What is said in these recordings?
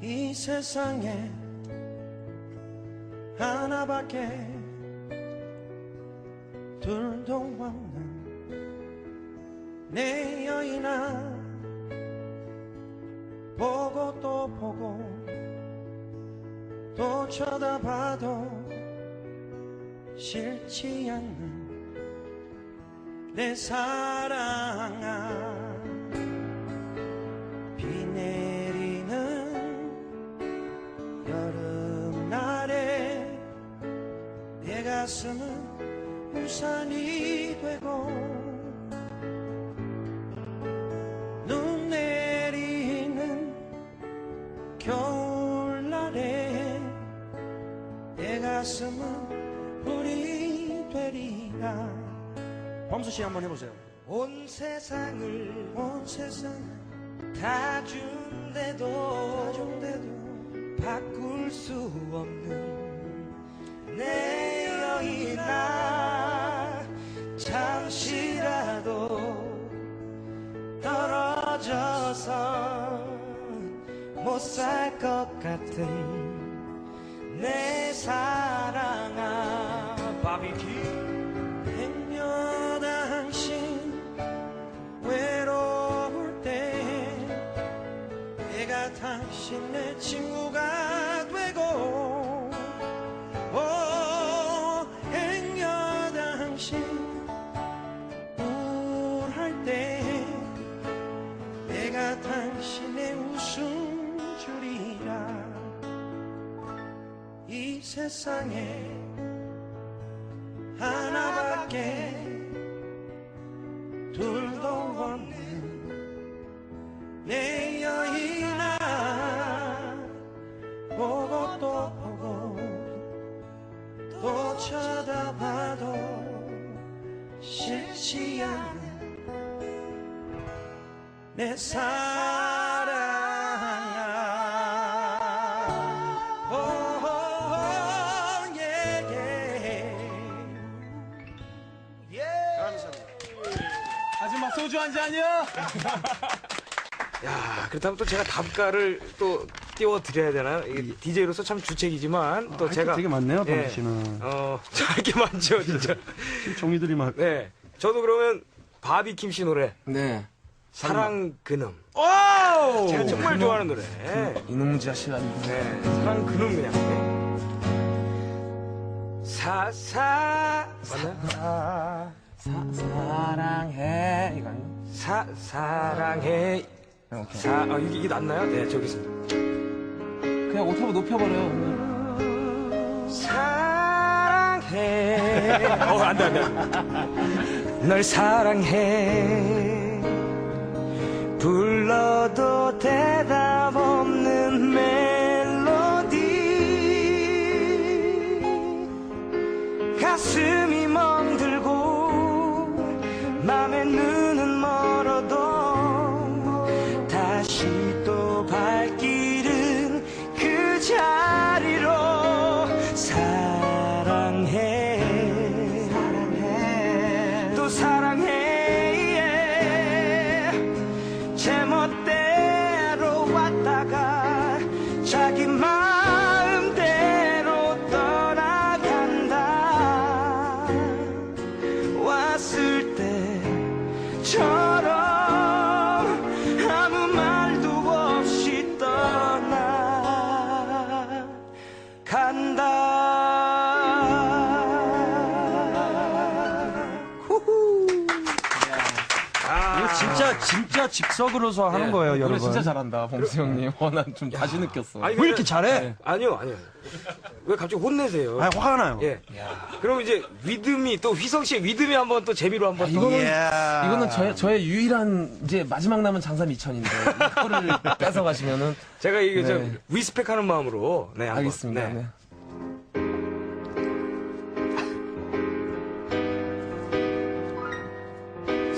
이 세상에 하나밖에 둘도 없는 내 여인아 보고 또 보고 또 쳐다봐도 싫지 않는 내 사랑아 가슴은 우산이 되고 눈 내리는 겨울날에 내 가슴은 불이 되리라. 범수 씨 한번 해보세요. 온 세상을 온 세상 다 준대도 가족대도 바꿀 수 없는 내 여인아 잠시라도 떨어져서 못 살 것 같은 내 세상에 하나밖에 둘도 없는 내 여인아 보고 또 보고 또 쳐다봐도 싫지 않은 내사 소주 한 잔이요? 야, 그렇다면 또 제가 답가를 또 띄워드려야 되나요? 이게 DJ로서 참 주책이지만 또할게 제가. 되게 많네요, 예. 씨는. 어, 할게 많죠, 진짜. 종이들이 막. 네. 저도 그러면 바비킴 씨 노래. 네. 사랑 그놈. 오! 제가 정말 좋아하는 노래. 이놈 자식아. 네. 사랑 그놈 그냥. 네. 사사 맞나요? 사랑해. 이거 아니야? 사 사랑해. 오케이. 사 아, 이게, 이게 낫나요? 네, 저기 있습니다. 그냥 옥타브 높여버려요. 사랑해. 어, 안 돼, 안 돼. 널 사랑해. 불러도 대 자 즉석으로서 하는 거예요, 노래 여러분. 진짜 잘한다, 범수 형님. 어, 난좀 다시 느꼈어. 아니, 왜 이렇게 잘해? 아니요, 아니요. 왜 갑자기 혼내세요? 아니, 화가 나요. 예. 그럼 이제 위드미 또 휘성 씨의 위드미 한번 또 재미로 한번 또. 이거는, 이야. 이거는 저의, 저의 유일한, 이제 마지막 남은 장사 미천인데, 이거를 뺏어 가시면은. 제가 이게 네. 좀 리스펙하는 마음으로 네, 한번. 알겠습니다. 네. 네.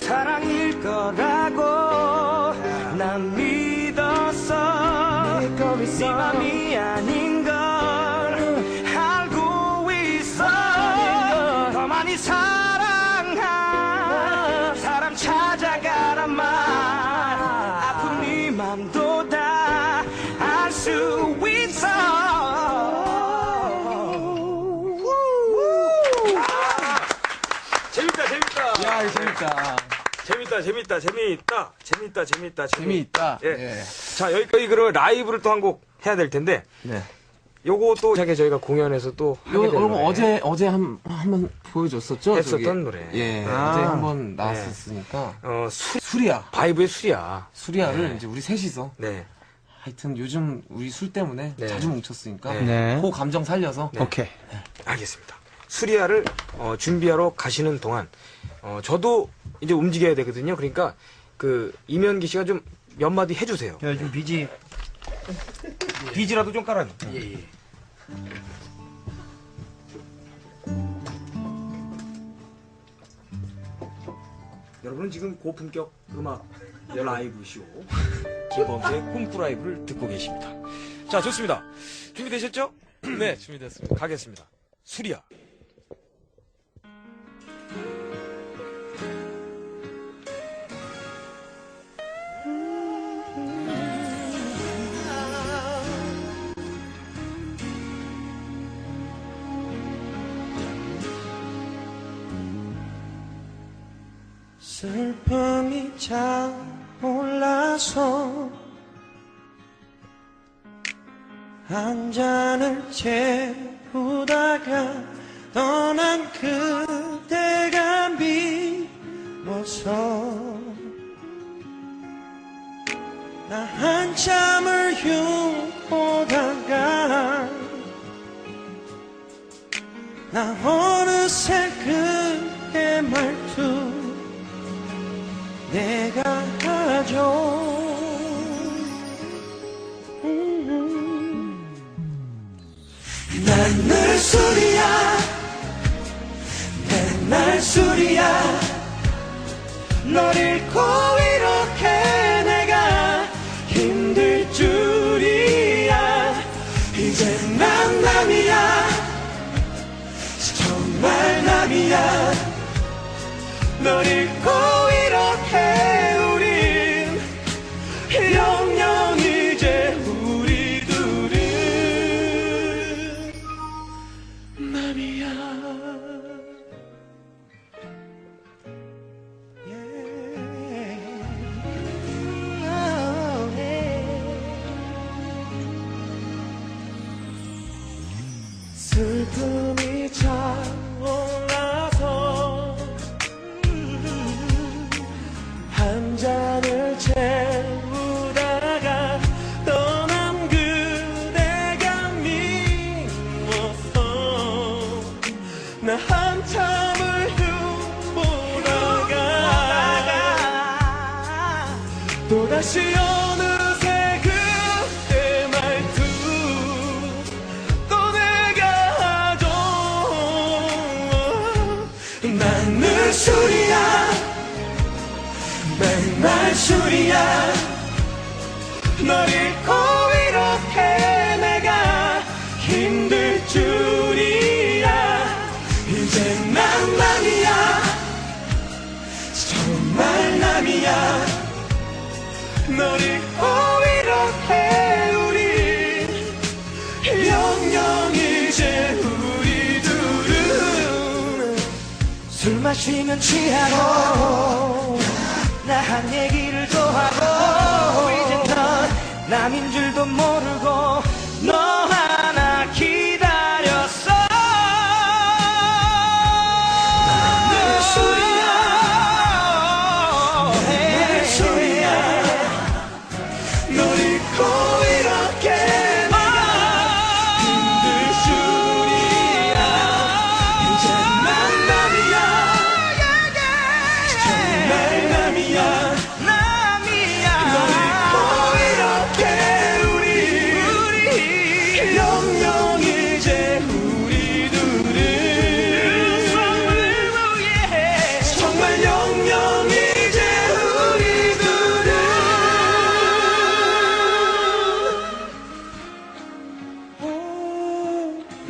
사랑일 거라고 사랑한 사람 찾아가란 말 아픈 네 사람도 다 알 수 있어 재밌다, 재밌다. 야, 이거 재밌다. 재밌다, 재밌다, 재밌다, 재밌다, 재밌다, 재미있다. 예. 예. 자, 여기까지 그러면 라이브를 또 한 곡 해야 될 텐데, 네. 또 자기 저희가 공연에서 또 하게 요, 된 여러분 노래. 어제, 어제 한, 한번 보여줬었죠? 했었던 저기? 노래. 예. 아. 어제 한 번 나왔었으니까. 어, 수, 수리야. 바이브의 술이야. 수리야를 이제 우리 셋이서. 네. 하여튼 요즘 우리 술 때문에 네. 자주 뭉쳤으니까. 네. 네. 그 감정 살려서. 오케이. 알겠습니다. 수리아를 어, 준비하러 가시는 동안 어, 저도 이제 움직여야 되거든요. 그러니까 그 이면기 씨가 좀 몇 마디 해주세요. 야, 좀 비지. 비지라도 좀 깔아줘. 여러분은 지금 고품격 음악 라이브 쇼 김범수의 꿈꾸 라이브를 듣고 계십니다. 자 좋습니다. 준비되셨죠? 네 준비됐습니다 가겠습니다. 수리아. 한 잔을 채우다가 떠난 그대가 미워서 나 한참을 흉보다가 나 어느 난늘 술이야. 맨날 술이야. 널 잃고 이렇게 내가 힘들 줄이야. 이제 난 남이야. 정말 남이야. 널 잃고 또다시 어느 널 잃고 이렇게 우리 영영 이제 우리 둘은 술 마시면 취하고 나한 얘기를 더 하고 이제 넌 남인 줄도 모르고 널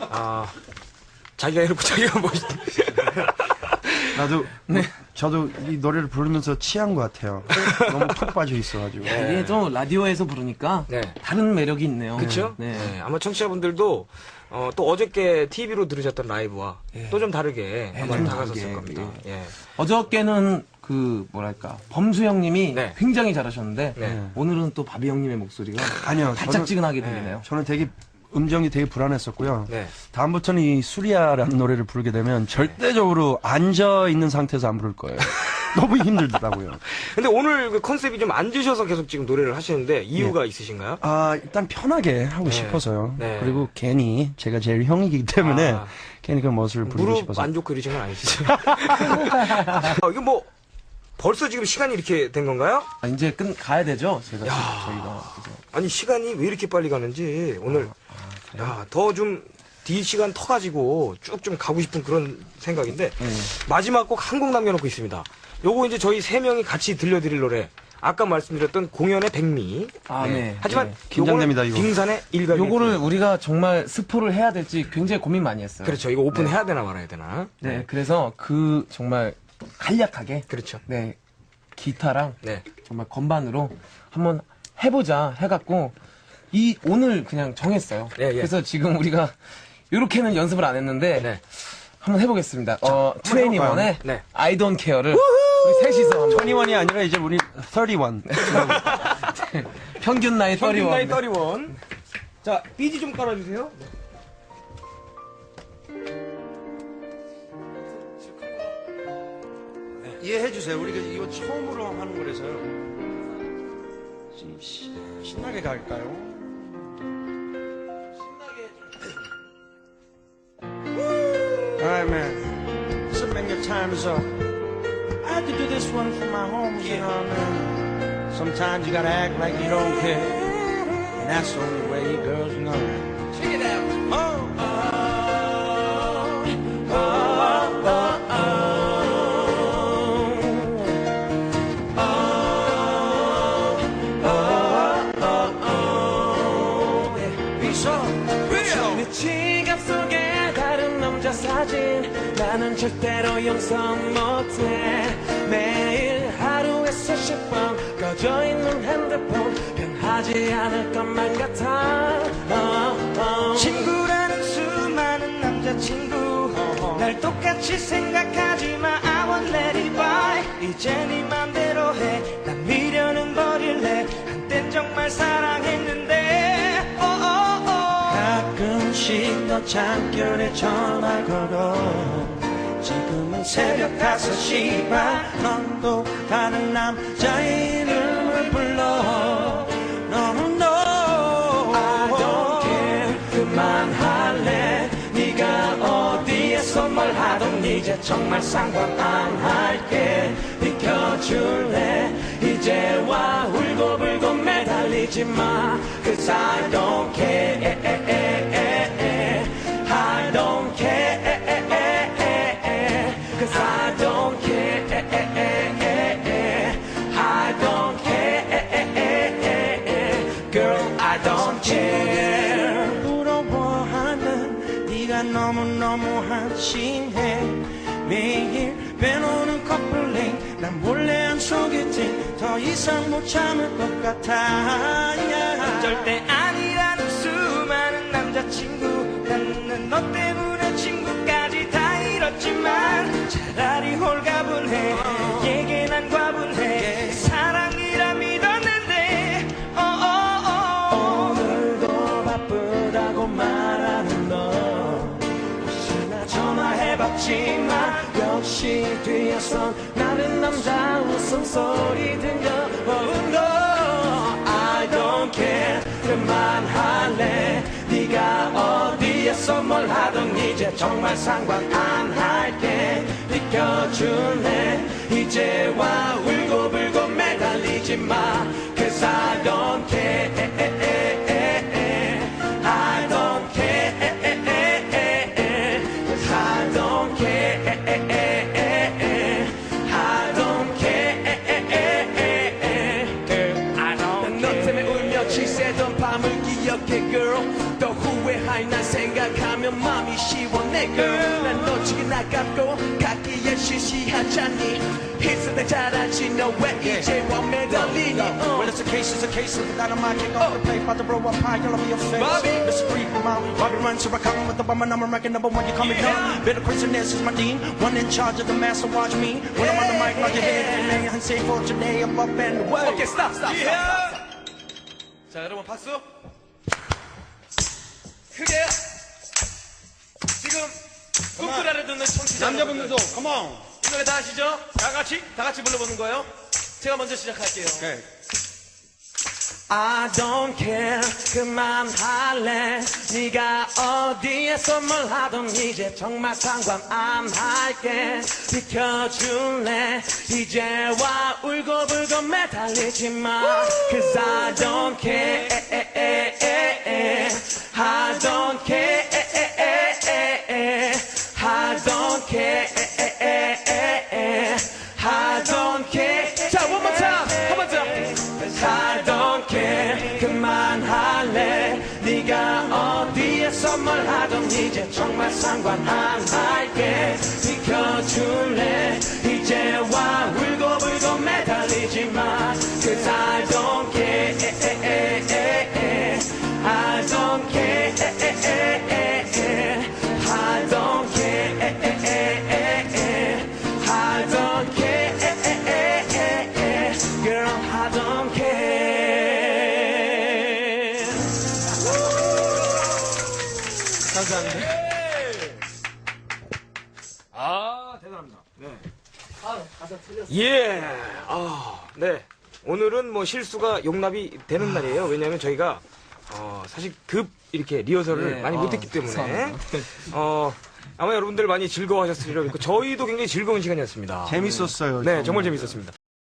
아, 자기가 이렇고 자기가 멋있. 나도 저도 이 노래를 부르면서 취한 것 같아요. 너무 푹 빠져 있어가지고. 이게 좀 라디오에서 부르니까 네. 다른 매력이 있네요. 그렇죠? 네. 네. 아마 청취자분들도 어, 또 어저께 TV로 들으셨던 라이브와 또좀 다르게 아마 좀 다가섰을 겁니다. 예. 어저께는 그 뭐랄까 범수 형님이 네. 굉장히 잘하셨는데 네. 오늘은 또 바비 형님의 목소리가 아니요, 달짝지근하게 들리네요. 저는 되게 음정이 되게 불안했었고요. 네. 다음부터는 이 수리아라는 노래를 부르게 되면 절대적으로 앉아 있는 상태에서 안 부를 거예요. 너무 힘들더라고요. 근데 오늘 그 컨셉이 좀 앉으셔서 계속 지금 노래를 하시는데 이유가 있으신가요? 아, 일단 편하게 하고 네. 싶어서요. 네. 그리고 괜히 제가 제일 형이기 때문에 아. 괜히 그 멋을 부리고 무릎 싶어서. 안 좋고 이러신 건 아니시죠? 아, 이거 뭐 벌써 지금 시간이 이렇게 된 건가요? 아, 이제 끝 가야 되죠. 제가 야. 저희가 그래서 아니 시간이 왜 이렇게 빨리 가는지 오늘 야, 더 좀 뒤 시간 터 가지고 쭉 좀 가고 싶은 그런 생각인데 네. 마지막 곡 한 곡 남겨놓고 있습니다. 요거 이제 저희 세 명이 같이 들려드릴 노래 아까 말씀드렸던 공연의 백미. 아, 네. 하지만 네. 긴장됩니다, 요거는 이거. 빙산의 일각. 요거를 우리가 정말 스포를 해야 될지 굉장히 고민 많이 했어요. 그렇죠. 이거 오픈해야 되나 말아야 되나. 네, 그래서 그 정말 간략하게 그렇죠. 네 기타랑 네. 정말 건반으로 한번 해보자 해갖고 이 오늘 그냥 정했어요. 예, 예. 그래서 지금 우리가 이렇게는 연습을 안 했는데 네. 한번 해보겠습니다. 어, 트웬티원의 네. I Don't Care를 우리 셋이서 한번 21이 아니라 이제 우리 31. 평균 나이 평균 31. 나이 31. 자, 삐지 좀 깔아주세요. 이해해 주세요. 우리가 이거 처음으로 하는 거라서요. 좀 시- 신나게 갈까요? Man. So man, your time is up. I had to do this one for my homies, you know, man. Sometimes you gotta act like you don't care. And that's the only 용서 못해. 매일 하루에 수십 번 꺼져 있는 핸드폰. 변하지 않을 것만 같아. 어, 어. 친구라는 수많은 남자친구. 날 똑같이 생각하지 마. I won't let it by. 이제 네 맘대로 해난 미련은 버릴래 한땐 정말 사랑했는데. 어. 가끔씩 너 잠결에 전화 걸어 새벽 5시 반 넌또 다른 남자의 이름을 불러. 너는 너. I don't care. 그만할래. 네가 어디에서 뭘 하던 이제 정말 상관 안 할게. 비켜줄래? 이제와 울고불고 매달리지 마. Cause I don't care 한심해. 매일 빼놓는 커플링 난 몰래 한 소개팅 더 이상 못 참을 것 같아. 절대 아니라는 수많은 남자친구 나는 너 때문에 친구까지 다 잃었지만 뒤에선 나는 남자 웃음소리 들려오는 거 I don't care. 그만 할래. 네가 어디에서 뭘 하든 이제 정말 상관 안 할게. 비켜줄래? 이제와 울고불고 매달리지 마. Cause I don't care girl 또 후회할 날 생각하면 마음이 시원해 girl 난 놓치기 나깝고 갖기에 시시하잖니 있을 때 잘하지 너 왜 이제 와 매달리니 어. Well, it's a case, it's a case. Look out of my kick off the plate, about to blow up high, all over your face. Bobby. Mr. Creep, my Bobby runs, so I come with the bomb, and I'm ranking number one. You coming down? Better craziness is my dean. One in charge of the master, watch me. When I'm on the mic, nod your head, and and say for today, I'm up and away. 오케이 스탑 스탑 스탑 스탑. 자 여러분 박수 크게 지금 꿈꾸라를 듣는 청취자 남자분들도, on. 이 노래 다 아시죠? 다 같이? 다 같이 불러보는 거예요. 제가 먼저 시작할게요. Okay. I don't care 그만할래. 네가 어디에서 뭘 하던 이제 정말 상관 안 할게. 비켜줄래? 이제와 울고불고 매달리지 마. Cause I don't care I don't care I don't care I don't care 자 one more time 한번 더 I don't care 그만할래 네가 어디에서 뭘 하던 이제 정말 상관 예. 아, 네. 오늘은 뭐 실수가 용납이 되는 날이에요. 왜냐하면 저희가 어, 사실 급 이렇게 리허설을 네, 많이 아, 못했기 때문에. 어, 아마 여러분들 많이 즐거워하셨으리라 믿고 저희도 굉장히 즐거운 시간이었습니다. 재밌었어요. 네, 정말 재밌었습니다.